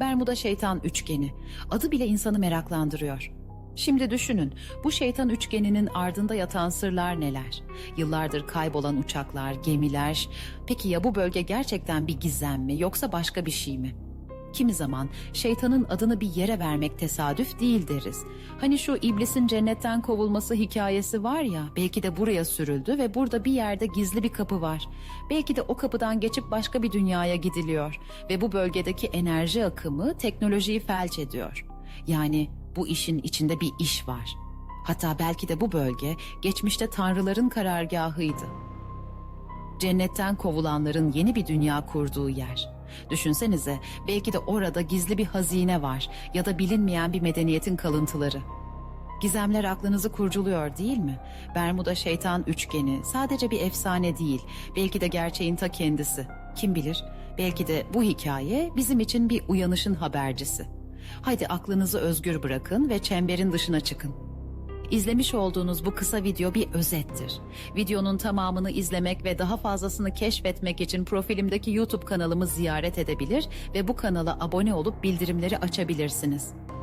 Bermuda şeytan üçgeni. Adı bile insanı meraklandırıyor. Şimdi düşünün, bu şeytan üçgeninin ardında yatan sırlar neler? Yıllardır kaybolan uçaklar, gemiler. Peki ya bu bölge gerçekten bir gizem mi yoksa başka bir şey mi? Kimi zaman şeytanın adını bir yere vermek tesadüf değil deriz. Hani şu iblisin cennetten kovulması hikayesi var ya, belki de buraya sürüldü ve burada bir yerde gizli bir kapı var. Belki de o kapıdan geçip başka bir dünyaya gidiliyor ve bu bölgedeki enerji akımı teknolojiyi felç ediyor. Yani bu işin içinde bir iş var. Hatta belki de bu bölge geçmişte tanrıların karargahıydı cennetten kovulanların yeni bir dünya kurduğu yer. Düşünsenize belki de orada gizli bir hazine var ya da bilinmeyen bir medeniyetin kalıntıları. Gizemler aklınızı kurculuyor değil mi? Bermuda şeytan üçgeni sadece bir efsane değil, belki de gerçeğin ta kendisi. Kim bilir? Belki de bu hikaye bizim için bir uyanışın habercisi. Haydi aklınızı özgür bırakın ve çemberin dışına çıkın. İzlemiş olduğunuz bu kısa video bir özettir. Videonun tamamını izlemek ve daha fazlasını keşfetmek için profilimdeki YouTube kanalımı ziyaret edebilir ve bu kanala abone olup bildirimleri açabilirsiniz.